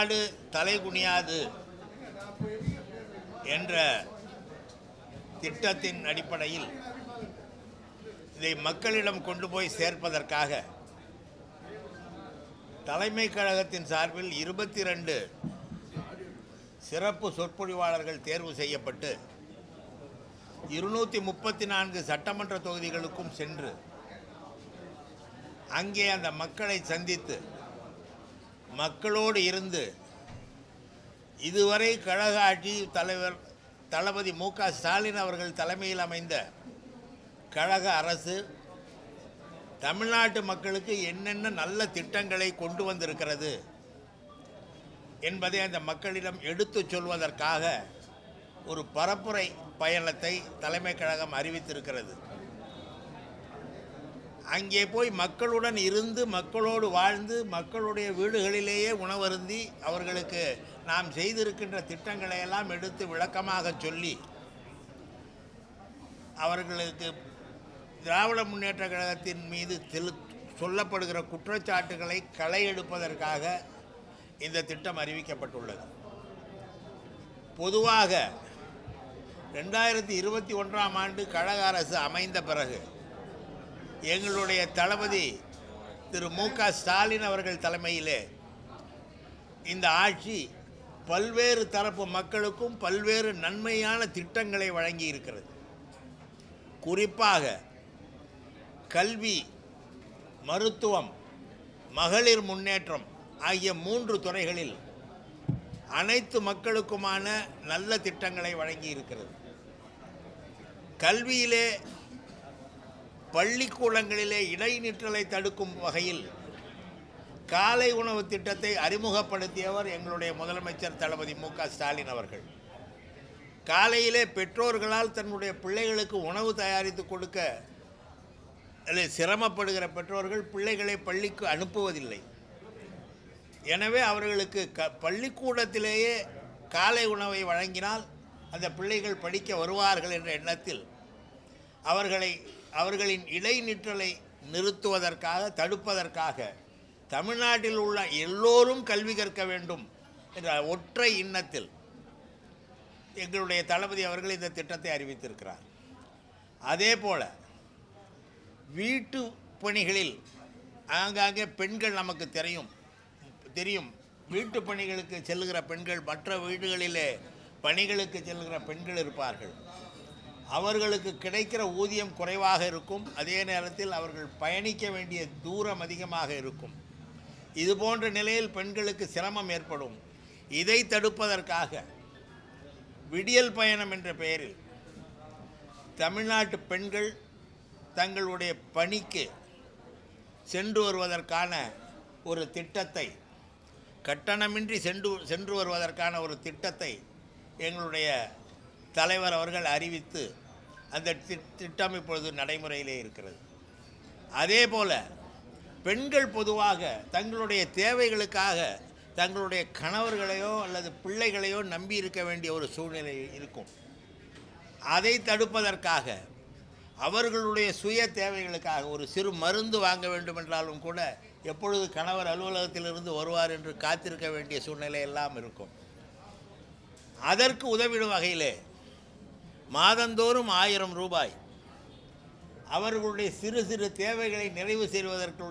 தமிழ்நாடு தலைகுனியாது என்ற திட்டத்தின் அடிப்படையில் இதை மக்களிடம் கொண்டு போய் சேர்ப்பதற்காக தலைமை கழகத்தின் சார்பில் இருபத்தி ரெண்டு சிறப்பு சொற்பொழிவாளர்கள் தேர்வு செய்யப்பட்டு இருநூற்றி முப்பத்தி நான்கு சட்டமன்ற தொகுதிகளுக்கும் சென்று அங்கே அந்த மக்களை சந்தித்து மக்களோடு இருந்து இதுவரை கழக ஆட்சி தலைவர் தளபதி மு க ஸ்டாலின் அவர்கள் தலைமையில் அமைந்த கழக அரசு தமிழ்நாட்டு மக்களுக்கு என்னென்ன நல்ல திட்டங்களை கொண்டு வந்திருக்கிறது என்பதை அந்த மக்களிடம் எடுத்துச் சொல்வதற்காக ஒரு பரப்புரை பயணத்தை தலைமை கழகம் அறிவித்திருக்கிறது. அங்கே போய் மக்களுடன் இருந்து மக்களோடு வாழ்ந்து மக்களுடைய வீடுகளிலேயே உணவருந்தி அவர்களுக்கு நாம் செய்திருக்கின்ற திட்டங்களை எல்லாம் எடுத்து விளக்கமாக சொல்லி அவர்களுக்கு திராவிட முன்னேற்ற கழகத்தின் மீது தெளு சொல்லப்படுகிற குற்றச்சாட்டுகளை களை எடுப்பதற்காக இந்த திட்டம் அறிவிக்கப்பட்டுள்ளது. பொதுவாக ரெண்டாயிரத்தி இருபத்தி ஒன்றாம் ஆண்டு கழக அரசு அமைந்த பிறகு எங்களுடைய தளபதி திரு மு க ஸ்டாலின் அவர்கள் தலைமையிலே இந்த ஆட்சி பல்வேறு தரப்பு மக்களுக்கும் பல்வேறு நன்மையான திட்டங்களை வழங்கி இருக்கிறது குறிப்பாக கல்வி மருத்துவம் மகளிர் முன்னேற்றம் ஆகிய மூன்று துறைகளில் அனைத்து மக்களுக்குமான நல்ல திட்டங்களை வழங்கி இருக்கிறது கல்வியிலே பள்ளிக்கூடங்களிலே இடைநிற்றலை தடுக்கும் வகையில் காலை உணவு திட்டத்தை அறிமுகப்படுத்தியவர் எங்களுடைய முதலமைச்சர் தளபதி மு க ஸ்டாலின் அவர்கள். காலையிலே பெற்றோர்களால் தன்னுடைய பிள்ளைகளுக்கு உணவு தயாரித்து கொடுக்க அதில் சிரமப்படுகிற பெற்றோர்கள் பிள்ளைகளை பள்ளிக்கு அனுப்புவதில்லை. எனவே அவர்களுக்கு க பள்ளிக்கூடத்திலேயே காலை உணவை வழங்கினால் அந்த பிள்ளைகள் படிக்க வருவார்கள் என்ற எண்ணத்தில் அவர்களை அவர்களின் இடைநிற்றலை நிறுத்துவதற்காக தடுப்பதற்காக தமிழ்நாட்டில் உள்ள எல்லோரும் கல்வி கற்க வேண்டும் என்ற ஒற்றை எண்ணத்தில் எங்களுடைய தளபதி அவர்கள் இந்த திட்டத்தை அறிவித்திருக்கிறார். அதே போல வீட்டு பணிகளில் ஆங்காங்கே பெண்கள் நமக்கு தெரியும். தெரியும். வீட்டு பணிகளுக்கு செல்லுகிற பெண்கள் மற்ற வீடுகளிலே பணிகளுக்கு செல்கிற பெண்கள் இருப்பார்கள். அவர்களுக்கு கிடைக்கிற ஊதியம் குறைவாக இருக்கும். அதே நேரத்தில் அவர்கள் பயணிக்க வேண்டிய தூரம் அதிகமாக இருக்கும். இது போன்ற நிலையில் பெண்களுக்கு சிரமம் ஏற்படும். இதை தடுப்பதற்காக விடியல் பயணம் என்ற பெயரில் தமிழ்நாட்டு பெண்கள் தங்களுடைய பணிக்கு சென்று வருவதற்கான ஒரு திட்டத்தை கட்டணமின்றி சென்று சென்று வருவதற்கான ஒரு திட்டத்தை எங்களுடைய தலைவர் அவர்கள் அறிவித்து அந்த தி- திட்டம் இப்பொழுது நடைமுறையிலே இருக்கிறது. அதே போல பெண்கள் பொதுவாக தங்களுடைய தேவைகளுக்காக தங்களுடைய கணவர்களையோ அல்லது பிள்ளைகளையோ நம்பி இருக்க வேண்டிய ஒரு சூழ்நிலை இருக்கும். அதை தடுப்பதற்காக அவர்களுடைய சுய தேவைகளுக்காக ஒரு சிறு மருந்து வாங்க வேண்டுமென்றாலும் கூட எப்பொழுது கணவர் அலுவலகத்திலிருந்து வருவார் என்று காத்திருக்க வேண்டிய சூழ்நிலை எல்லாம் இருக்கும். அதற்கு உதவிடும் வகையிலே மாதந்தோறும் ஆயிரம் ரூபாய். அவர்களுடைய சிறு சிறு தேவைகளை நிறைவு செய்வதற்கு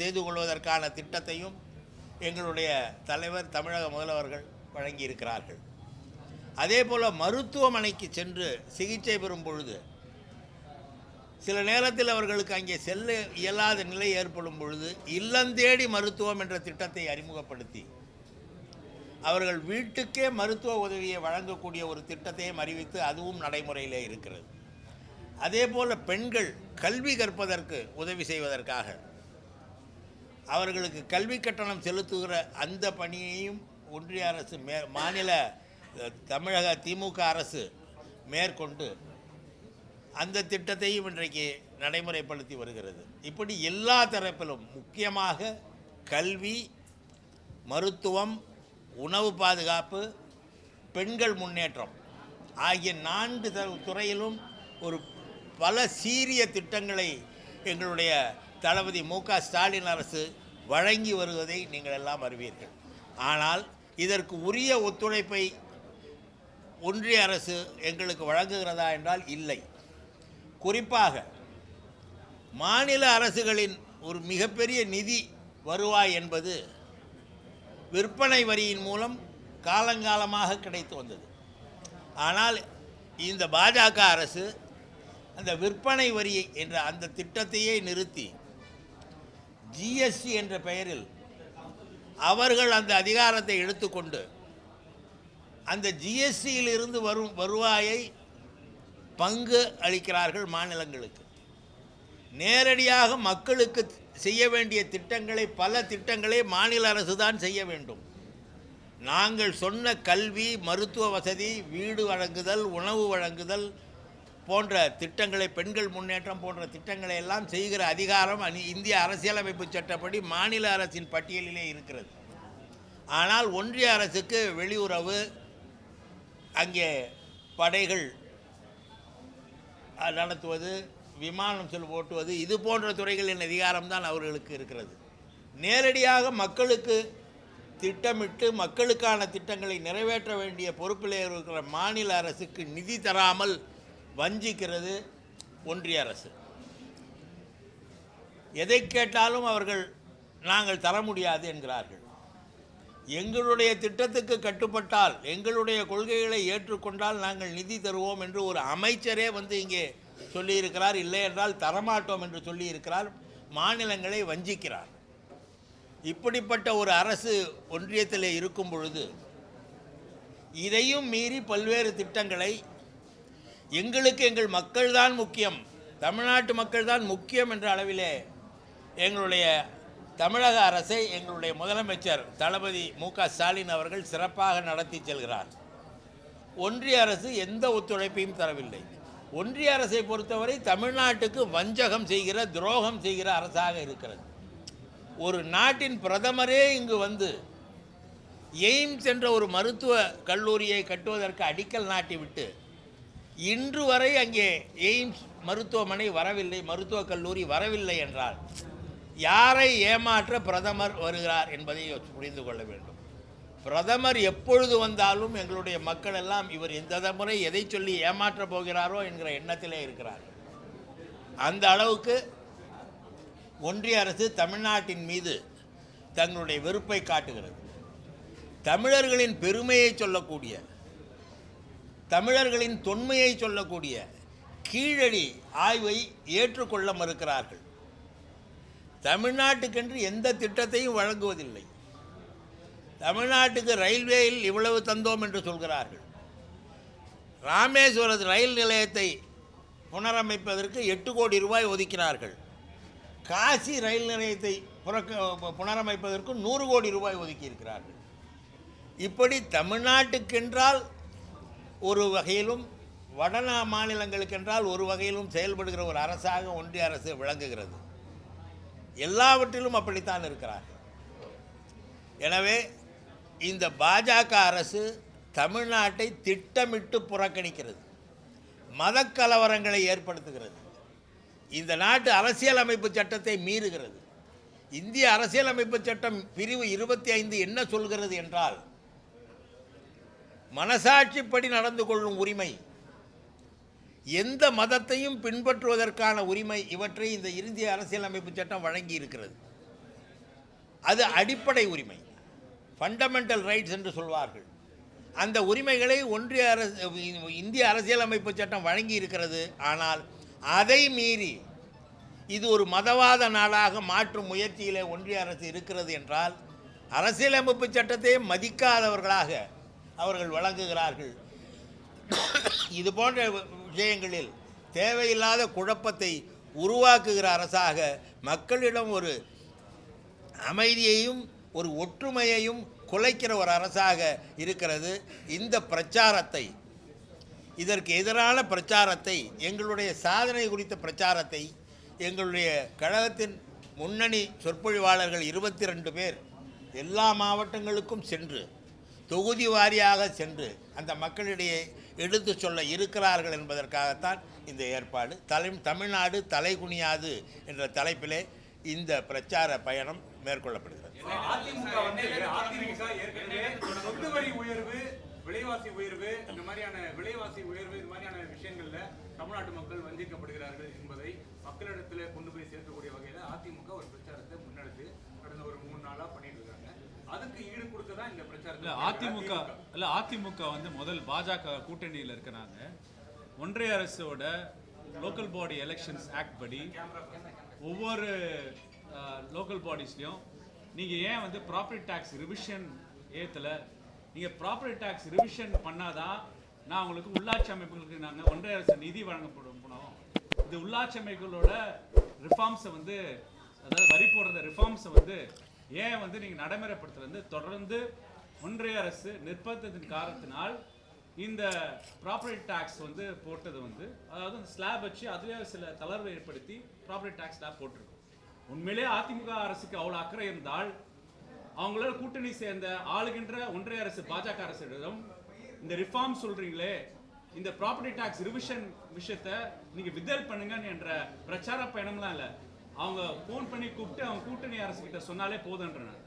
செய்து கொள்வதற்கான திட்டத்தையும் எங்களுடைய தலைவர் தமிழக முதல்வர்கள் வழங்கியிருக்கிறார்கள். அதே போல் மருத்துவமனைக்கு சென்று சிகிச்சை பெறும் பொழுது சில நேரத்தில் அவர்களுக்கு அங்கே செல்ல இயலாத நிலை ஏற்படும் பொழுது இல்லந்தேடி மருத்துவம் என்ற திட்டத்தை அறிமுகப்படுத்தி அவர்கள் வீட்டுக்கே மருத்துவ உதவியை வழங்கக்கூடிய ஒரு திட்டத்தையும் அறிவித்து அதுவும் நடைமுறையிலே இருக்கிறது. அதே போல் பெண்கள் கல்வி கற்பதற்கு உதவி செய்வதற்காக அவர்களுக்கு கல்வி கட்டணம் செலுத்துகிற அந்த பணியையும் ஒன்றிய அரசு மே மாநில தமிழக திமுக அரசு மேற்கொண்டு அந்த திட்டத்தையும் இன்றைக்கு நடைமுறைப்படுத்தி வருகிறது. இப்படி எல்லா தரப்பிலும் முக்கியமாக கல்வி மருத்துவம் உணவு பாதுகாப்பு பெண்கள் முன்னேற்றம் ஆகிய நான்கு துறையிலும் ஒரு பல சீரிய திட்டங்களை எங்களுடைய தளபதி மு க ஸ்டாலின் அரசு வழங்கி வருவதை நீங்கள் எல்லாம் அறிவீர்கள். ஆனால் இதற்கு உரிய ஒத்துழைப்பை ஒன்றிய அரசு எங்களுக்கு வழங்குகிறதா என்றால் இல்லை. குறிப்பாக மாநில அரசுகளின் ஒரு மிகப்பெரிய நிதி வருவாய் என்பது விற்பனை வரியின் மூலம் காலங்காலமாக கிடைத்து வந்தது. ஆனால் இந்த பாஜக அரசு அந்த விற்பனை வரி என்ற அந்த திட்டத்தையே நிறுத்தி ஜிஎஸ்டி என்ற பெயரில் அவர்கள் அந்த அதிகாரத்தை எடுத்துக்கொண்டு அந்த ஜிஎஸ்டியிலிருந்து வரும் வருவாயை பங்கு அளிக்கிறார்கள் மாநிலங்களுக்கு. நேரடியாக மக்களுக்கு செய்ய வேண்டிய திட்டங்களை பல திட்டங்களை மாநில அரசு தான் செய்ய வேண்டும். நாங்கள் சொன்ன கல்வி மருத்துவ வசதி வீடு வழங்குதல் உணவு வழங்குதல் போன்ற திட்டங்களை பெண்கள் முன்னேற்றம் போன்ற திட்டங்களை எல்லாம் செய்கிற அதிகாரம் அணி இந்திய அரசியலமைப்பு சட்டப்படி மாநில அரசின் பட்டியலிலே இருக்கிறது. ஆனால் ஒன்றிய அரசுக்கு வெளியுறவு அங்கே படைகள் நடத்துவது விமானம் செல் ஓட்டுவது இது போன்ற துறைகளின் அதிகாரம்தான் அவர்களுக்கு இருக்கிறது. நேரடியாக மக்களுக்கு திட்டமிட்டு மக்களுக்கான திட்டங்களை நிறைவேற்ற வேண்டிய பொறுப்பில் இருக்கிற மாநில அரசுக்கு நிதி தராமல் வஞ்சிக்கிறது ஒன்றிய அரசு. எதை கேட்டாலும் அவர்கள் நாங்கள் தர முடியாது என்கிறார்கள். எங்களுடைய திட்டத்துக்கு கட்டுப்பட்டால் எங்களுடைய கொள்கைகளை ஏற்றுக்கொண்டால் நாங்கள் நிதி தருவோம் என்று ஒரு அமைச்சரே வந்து இங்கே சொல்லியிருக்கிறார் இல்லை என்றால் தரமாட்டோம் என்று சொல்லியிருக்கிறார் மாநிலங்களை வஞ்சிக்கிறார். இப்படிப்பட்ட ஒரு அரசு ஒன்றியத்தில் இருக்கும் பொழுது இதையும் மீறி பல்வேறு திட்டங்களை எங்களுக்கு எங்கள் மக்கள்தான் முக்கியம் தமிழ்நாட்டு மக்கள்தான் முக்கியம் என்ற அளவிலே எங்களுடைய தமிழக அரசை எங்களுடைய முதலமைச்சர் தளபதி மு க ஸ்டாலின் அவர்கள் சிறப்பாக நடத்தி செல்கிறார். ஒன்றிய அரசு எந்த ஒத்துழைப்பையும் தரவில்லை. ஒன்றிய அரசை பொறுத்தவரை தமிழ்நாட்டுக்கு வஞ்சகம் செய்கிற துரோகம் செய்கிற அரசாக இருக்கிறது. ஒரு நாட்டின் பிரதமரே இங்கு வந்து எய்ம்ஸ் என்ற ஒரு மருத்துவ கல்லூரியை கட்டுவதற்கு அடிக்கல் நாட்டிவிட்டு இன்று வரை அங்கே எய்ம்ஸ் மருத்துவமனை வரவில்லை மருத்துவக் கல்லூரி வரவில்லை என்றால் யாரை ஏமாற்ற பிரதமர் வருகிறார் என்பதை புரிந்து கொள்ள வேண்டும். பிரதமர் எப்பொழுது வந்தாலும் எங்களுடைய மக்கள் எல்லாம் இவர் இந்த முறை எதை சொல்லி ஏமாற்றப் போகிறாரோ என்கிற எண்ணத்திலே இருக்கிறார். அந்த அளவுக்கு ஒன்றிய அரசு தமிழ்நாட்டின் மீது தங்களுடைய வெறுப்பை காட்டுகிறது. தமிழர்களின் பெருமையை சொல்லக்கூடிய தமிழர்களின் தொன்மையை சொல்லக்கூடிய கீழடி ஆய்வை ஏற்றுக்கொள்ள மறுக்கிறார்கள். தமிழ்நாட்டுக்கென்று எந்த திட்டத்தையும் வழங்குவதில்லை. தமிழ்நாட்டுக்கு ரயில்வேயில் இவ்வளவு தந்தோம் என்று சொல்கிறார்கள். ராமேஸ்வரத்து ரயில் நிலையத்தை புனரமைப்பதற்கு எட்டு கோடி ரூபாய் ஒதுக்கினார்கள். காசி ரயில் நிலையத்தை புறக்க புனரமைப்பதற்கு நூறு கோடி ரூபாய் ஒதுக்கியிருக்கிறார்கள். இப்படி தமிழ்நாட்டுக்கென்றால் ஒரு வகையிலும் வட மாநிலங்களுக்கென்றால் ஒரு வகையிலும் செயல்படுகிற ஒரு அரசாக ஒன்றிய அரசு விளங்குகிறது. எல்லாவற்றிலும் அப்படித்தான் இருக்கிறார்கள். எனவே இந்த பாஜக அரசு தமிழ்நாட்டை திட்டமிட்டு புறக்கணிக்கிறது. மதக்கலவரங்களை ஏற்படுத்துகிறது. இந்த நாட்டு அரசியலமைப்பு சட்டத்தை மீறுகிறது. இந்திய அரசியலமைப்பு சட்டம் பிரிவு இருபத்தி ஐந்து என்ன சொல்கிறது என்றால் மனசாட்சிப்படி நடந்து கொள்ளும் உரிமை எந்த மதத்தையும் பின்பற்றுவதற்கான உரிமை இவற்றை இந்த இந்திய அரசியலமைப்பு சட்டம் வழங்கி இருக்கிறது அது அடிப்படை உரிமை. ஃபண்டமெண்டல் ரைட்ஸ் என்று சொல்வார்கள். அந்த உரிமைகளை ஒன்றிய அரசு இந்திய அரசியலமைப்பு சட்டம் வழங்கி இருக்கிறது. ஆனால் அதை மீறி இது ஒரு மதவாத நாடாக மாற்றும் முயற்சியிலே ஒன்றிய அரசு இருக்கிறது என்றால் அரசியலமைப்பு சட்டத்தை மதிக்காதவர்களாக அவர்கள் வழங்குகிறார்கள் இது போன்ற விஷயங்களில் தேவையில்லாத குழப்பத்தை உருவாக்குகிற அரசாக மக்களிடம் ஒரு அமைதியையும் ஒரு ஒற்றுமையையும் குலைக்கிற ஒரு அரசாக இருக்கிறது. இந்த பிரச்சாரத்தை இதற்கு எதிரான பிரச்சாரத்தை எங்களுடைய சாதனை குறித்த பிரச்சாரத்தை எங்களுடைய கழகத்தின் முன்னணி சொற்பொழிவாளர்கள் இருபத்தி ரெண்டு பேர் எல்லா மாவட்டங்களுக்கும் சென்று தொகுதி வாரியாக சென்று அந்த மக்களிடையே எடுத்து சொல்ல இருக்கிறார்கள் என்பதற்காகத்தான் இந்த ஏற்பாடு. தலை தமிழ்நாடு தலைகுனியாது என்ற தலைப்பிலே இந்த பிரச்சார பயணம் மேற்கொள்ளப்படுகிறது. அதிமுக வந்து அதிமுக ஏற்கனவே சொத்து வரி உயர்வு விலைவாசி உயர்வு இந்த மாதிரியான விலைவாசி உயர்வு இந்த மாதிரியான விஷயங்கள்ல தமிழ்நாட்டு மக்கள் வஞ்சிக்கப்படுகிறார்கள் என்பதை மக்களிடத்துல கொண்டு போய் சேர்க்கக்கூடிய வகையில அதிமுக ஒரு பிரச்சாரத்தை முன்னெடுத்து கடந்த ஒரு மூணு நாளா பண்ணிட்டு இருக்காங்க. அதுக்கு ஈடு கொடுக்க தான் இந்த இல்ல பிரச்சாரத்தை அதிமுக இல்ல அதிமுக வந்து முதல் பாஜக கூட்டணியில் இருக்கிறாங்க. ஒன்றிய அரசோட லோக்கல் பாடி எலெக்ஷன்ஸ் ஆக்ட் படி ஒவ்வொரு லோக்கல் பாடிஸ்லையும் நீங்கள் ஏன் வந்து ப்ராப்பர்ட்டி டேக்ஸ் ரிவிஷன் ஏற்றலை நீங்கள் ப்ராப்பர்ட்டி டேக்ஸ் ரிவிஷன் பண்ணாதான் நான் உங்களுக்கு உள்ளாட்சி அமைப்புகளுக்கு நாங்கள் ஒன்றிய அரசு நிதி வழங்கப்படும் போனோம். இந்த உள்ளாட்சி அமைப்புகளோட ரிஃபார்ம்ஸை வந்து அதாவது வரி போடுற ரிஃபார்ம்ஸை வந்து ஏன் வந்து நீங்கள் நடைமுறைப்படுத்துறது வந்து தொடர்ந்து ஒன்றிய அரசு நிர்பந்தத்தின் காரணத்தினால் இந்த ப்ராப்பர்ட்டி டேக்ஸ் வந்து போட்டது வந்து அதாவது அந்த ஸ்லாப் வச்சு அதுவே சில தளர்வு ஏற்படுத்தி ப்ராப்பர்ட்டி டேக்ஸ் ஸ்லாப் போட்டிருக்கோம். உண்மையிலே அதிமுக அரசுக்கு அவ்வளோ அக்கறை இருந்தால் அவங்களால கூட்டணி சேர்ந்த ஆளுகின்ற ஒன்றிய அரசு பாஜக அரசிடம் இந்த ரிஃபார்ம் சொல்றீங்களே இந்த ப்ராப்பர்ட்டி டாக்ஸ் ரிவிஷன் விஷயத்த நீங்க விதல் பண்ணுங்கன்னு என்ற பிரச்சார பயணம்லாம் இல்ல. அவங்க ஃபோன் பண்ணி கூப்பிட்டு அவங்க கூட்டணி அரசு கிட்ட சொன்னாலே போதுன்றன நான்.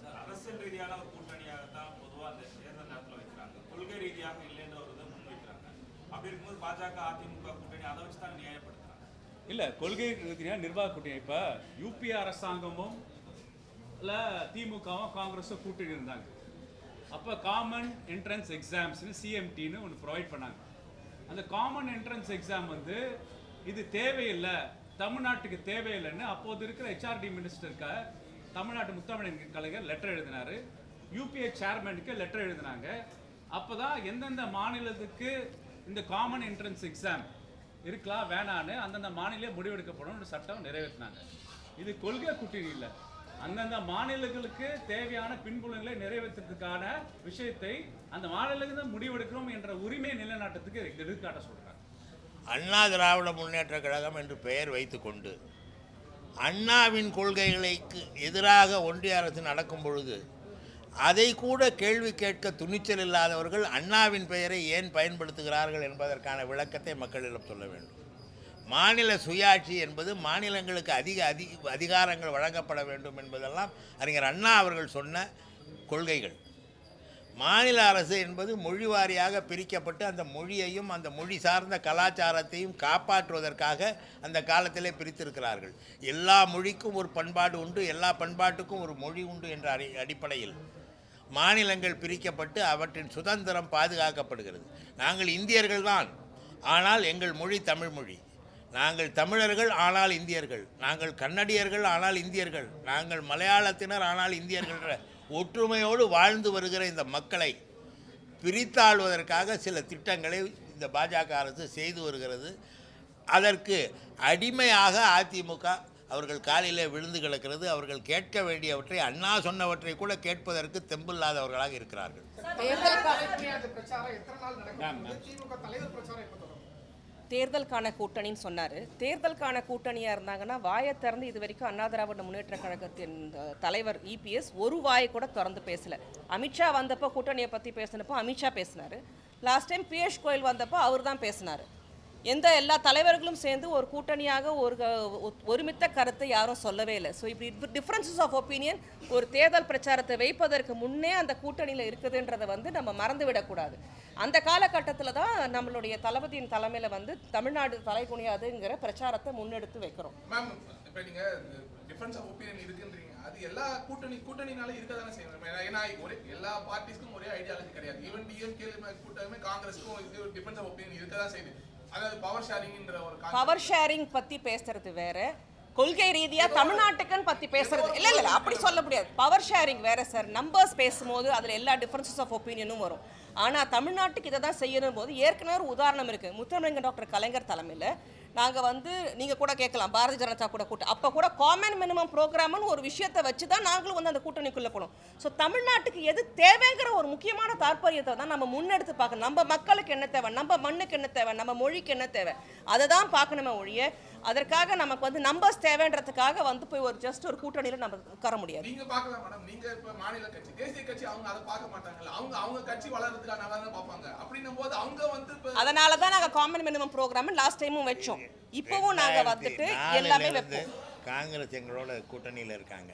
சார் அரசியல் ரீதியான ஒரு கூட்டணியாக தான் பொதுவாக அந்த தேர்தல் நேரத்தில் வைக்கிறாங்க. கொள்கை ரீதியாக இல்லைன்ற ஒரு இதை முன்வைக்கிறாங்க. அப்படி இருக்கும்போது பாஜக அதிமுக கூட்டணி அதை வச்சு தான் நியாயப்படுத்துறாங்க? இல்லை கொள்கை நிர்வாக கூட்டணி. இப்போ யூபி அரசாங்கமும் இல்லை திமுகவும் காங்கிரஸும் கூட்டணி இருந்தாங்க. அப்போ காமன் என்ட்ரன்ஸ் எக்ஸாம்ஸ்னு சிஎம்டின்னு ஒன்று ப்ரொவைட் பண்ணாங்க. அந்த காமன் என்ட்ரன்ஸ் எக்ஸாம் வந்து இது தேவையில்லை தமிழ்நாட்டுக்கு தேவையில்லைன்னு அப்போது இருக்கிற ஹெச்ஆர்டி மினிஸ்டருக்கு தமிழ்நாட்டு முத்தமிழன் கலைஞர் லெட்டர் எழுதினாரு. யூபிஏ சேர்மனுக்கு லெட்டர் எழுதினாங்க. அப்போ தான் எந்தெந்த மாநிலத்துக்கு இந்த காமன் என்ட்ரன்ஸ் எக்ஸாம் இருக்கலாம் வேணான்னு அந்தந்த மாநில முடிவெடுக்கப்படும் ஒரு சட்டம் நிறைவேற்றினாங்க. இது கொள்கை கூட்டணி இல்லை. அந்தந்த மாநிலங்களுக்கு தேவையான பின்புலங்களை நிறைவேற்றுறதுக்கான விஷயத்தை அந்த மாநிலங்கள் முடிவெடுக்கிறோம் என்ற உரிமை நிலைநாட்டத்துக்கு எடுத்துக்காட்ட சொல்கிறாங்க அண்ணா திராவிட முன்னேற்ற கழகம் என்று பெயர் வைத்துக்கொண்டு அண்ணாவின் கொள்கைகளுக்கு எதிராக ஒன்றிய அரசு நடக்கும் பொழுது அதை கூட கேள்வி கேட்க துணிச்சல் இல்லாதவர்கள் அண்ணாவின் பெயரை ஏன் பயன்படுத்துகிறார்கள் என்பதற்கான விளக்கத்தை மக்களிடம் சொல்ல வேண்டும். மாநில சுயாட்சி என்பது மாநிலங்களுக்கு அதிக அதி அதிகாரங்கள் வழங்கப்பட வேண்டும் என்பதெல்லாம் அறிஞர் அண்ணா அவர்கள் சொன்ன கொள்கைகள். மாநில அரசு என்பது மொழி வாரியாக பிரிக்கப்பட்டு அந்த மொழியையும் அந்த மொழி சார்ந்த கலாச்சாரத்தையும் காப்பாற்றுவதற்காக அந்த காலத்திலே பிரித்திருக்கிறார்கள். எல்லா மொழிக்கும் ஒரு பண்பாடு உண்டு எல்லா பண்பாட்டுக்கும் ஒரு மொழி உண்டு என்ற அடிப்படையில். மாநிலங்கள் பிரிக்கப்பட்டு அவற்றின் சுதந்திரம் பாதுகாக்கப்படுகிறது. நாங்கள் இந்தியர்கள் தான் ஆனால் எங்கள் மொழி தமிழ் மொழி. நாங்கள் தமிழர்கள் ஆனால் இந்தியர்கள். நாங்கள் கன்னடியர்கள் ஆனால் இந்தியர்கள். நாங்கள் மலையாளத்தினர் ஆனால் இந்தியர்கள் ஒற்றுமையோடு வாழ்ந்து வருகிற இந்த மக்களை பிரித்தாள்வதற்காக சில திட்டங்களை இந்த பாஜக அரசு செய்து வருகிறது. அதற்கு அடிமையாக அதிமுக அவர்கள் காலிலே விழுந்து கிடக்கிறது. அவர்கள் கேட்க வேண்டியவற்றை அண்ணா சொன்னவற்றை கூட கேட்பதற்கு தெம்பில்லாதவர்களாக இருக்கிறார்கள். தேர்தலுக்கான கூட்டணின்னு சொன்னார். தேர்தலுக்கான கூட்டணியாக இருந்தாங்கன்னா வாயை திறந்து இது வரைக்கும் அண்ணா திராவிட முன்னேற்ற கழகத்தின் தலைவர் இபிஎஸ் ஒரு வாயை கூட திறந்து பேசல. அமித்ஷா வந்தப்போ கூட்டணியை பற்றி பேசினப்போ அமித்ஷா பேசினார். லாஸ்ட் டைம் பியூஷ் கோயல் வந்தப்போ அவர் தான் பேசினார். எந்த எல்லா தலைவர்களும் சேர்ந்து ஒரு கூட்டணியாக ஒரு ஒருமித்த கருத்தை யாரும் சொல்லவே இல்லை. ஸோ இப்படி டிஃப்ரென்சஸ் ஆஃப் ஒப்பீனியன் ஒரு தேர்தல் பிரச்சாரத்தை வைப்பதற்கு முன்னே அந்த கூட்டணியில் இருக்குதுன்றதை வந்து நம்ம மறந்துவிடக்கூடாது அந்த காலகட்டத்தில் தான் நம்மளுடைய தளபதியின் தலைமையில் வந்து தமிழ்நாடு தலைகுனியாதுங்கிற பிரச்சாரத்தை முன்னெடுத்து வைக்கிறோம். மேம் இப்ப நீங்க டிஃபரன்ஸ் ஆஃப் ஒப்பீனியன் இருக்குன்றீங்க. அது எல்லா கூட்டணி கூட்டணினால இருக்க தானே செய்யணும் ஏன்னா- ஒரே எல்லா பார்ட்டிஸ்க்கும் ஒரே ஐடியாலஜி கிடையாது. ஈவன் டிஎம்கே கூட்டமே காங்கிரஸ்க்கும் இது டிஃபரன்ஸ் ஆஃப் ஒப்பீனியன் இருக்க தான் செய்யுது. பவர் ஷேரிங் பத்தி பேசுறது வேற. கொள்கை ரீதியா தமிழ்நாட்டுக்குன்னு பத்தி பேசுறது. இல்ல இல்ல இல்ல அப்படி சொல்ல முடியாது. பவர் ஷேரிங் வேற சார் நம்பர்ஸ் பேசும்போது அதுல எல்லா டிஃபரன்சஸ் ஆஃப் ஒப்பீனியனும் வரும். ஆனா தமிழ்நாட்டுக்கு இதை தான் செய்யணும் போது ஏற்கனவே ஒரு உதாரணம் இருக்கு. முத்தமிழங்க டாக்டர் கலைஞர் தலைமையில நாங்கள் வந்து நீங்கள் கூட கேட்கலாம். பாரதிய ஜனதா கூட கூட்டம் அப்போ கூட காமன் மினிமம் ப்ரோக்ராம்னு ஒரு விஷயத்தை வச்சு தான் நாங்களும் வந்து அந்த கூட்டணிக்குள்ளே போனோம். ஸோ தமிழ்நாட்டுக்கு எது தேவைங்கிற ஒரு முக்கியமான தாற்பயத்தை தான் நம்ம முன்னெடுத்து பார்க்கணும். நம்ம மக்களுக்கு என்ன தேவை? நம்ம மண்ணுக்கு என்ன தேவை? நம்ம மொழிக்கு என்ன தேவை? அதை தான் பார்க்கணுமே ஒழிய அதற்காக நமக்கு வந்து நம்பர்ஸ் தேவைன்றதுக்காக வந்து போய் ஒரு ஜஸ்ட் ஒரு கூட்டணியில் நம்ம உட்கார முடியாது. நீங்க பார்க்கலாம் மேடம் நீங்க இப்ப மாநில கட்சி தேசிய கட்சி அவங்க அதை பார்க்க மாட்டாங்கல்ல. அவங்க அவங்க கட்சி வளர்றதுக்காக நல்லா தான் பார்ப்பாங்க. அப்படின்னும் போது அவங்க வந்து அதனால தான் நாங்கள் காமன் மினிமம் ப்ரோக்ராம் லாஸ்ட் டைமும் வச்சோம். இப்போவும் நாங்கள் வந்துட்டு எல்லாமே வைப்போம். காங்கிரஸ் எங்களோட கூட்டணியில் இருக்காங்க.